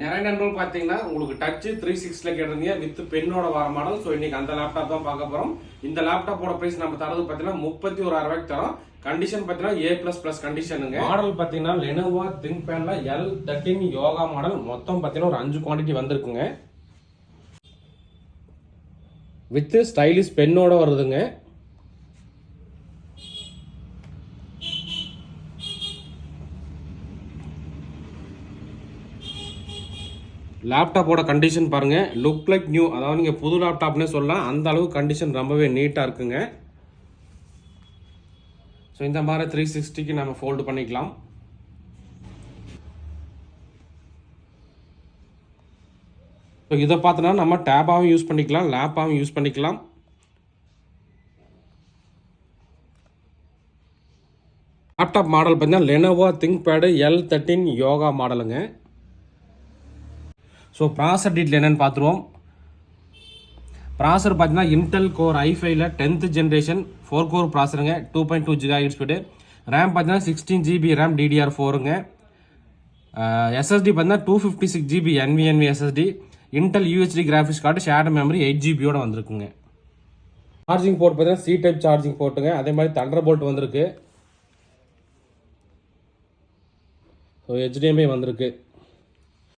நிறைய நண்பர்கள் பார்த்தீங்கன்னா உங்களுக்கு டச்சு த்ரீ சிக்ஸில் கேட்டிருந்தீங்க வித் பெண்ணோட வர மாடல். ஸோ இன்னைக்கு அந்த லேப்டாப் தான் பார்க்க போகிறோம் இந்த லேப்டாப்போட ப்ரைஸ் நம்ம தரது பார்த்தீங்கன்னா முப்பத்தி ஒரு ரூபாய்க்கு தரோம். கண்டிஷன் பார்த்தீங்கன்னா ஏ ப்ளஸ் ப்ளஸ் கண்டிஷனுங்க மாடல் பார்த்தீங்கன்னா லெனோவா திங்க் பேனில் எல் தேர்ட்டின் யோகா மாடல் மொத்தம் பார்த்தீங்கன்னா ஒரு அஞ்சு குவான்டிட்டி வந்திருக்குங்க. வித் ஸ்டைலிஷ் பெண்ணோட வருதுங்க. லேப்டாப்போட கண்டிஷன் பாருங்க. லுக் லைக் நியூ அதாவது நீங்கள் புது லேப்டாப்னே சொல்லலாம். அந்த அளவு கண்டிஷன் ரொம்பவே நீட்டாக இருக்குங்க. ஸோ இந்த மாதிரி த்ரீ சிக்ஸ்டிக்கு நம்ம ஃபோல்டு பண்ணிக்கலாம். ஸோ இதை பார்த்தோன்னா நம்ம டேப்பாகவும் யூஸ் பண்ணிக்கலாம். லேப்பாகவும் யூஸ் பண்ணிக்கலாம். லேப்டாப் மாடல் பார்த்தீங்கன்னா Lenovo think pad L thirteen Yoga மாடலுங்க ஸோ ப்ராசர் டீட்டில் என்னென்னு பார்த்துருவோம். ப்ராசர் பார்த்தீங்கன்னா இன்டெல் கோர் ஐஃபைல tenth generation four core ப்ராசருங்க two point two giga speed RAM பார்த்தீங்கன்னா சிக்ஸ்டீன் ஜிபி ரேம் டிடிஆர் ஃபோருங்க எஸ்எஸ்டி பார்த்தீங்கன்னா two fifty six GB என்விஎன்வி SSD Intel UHD graphics card shared memory eight ஜிபியோட வந்திருக்குங்க. Charging port பார்த்தீங்கன்னா C type charging போர்ட்டுங்க அதே மாதிரி Thunder bolt வந்திருக்கு so HDMI வந்திருக்கு.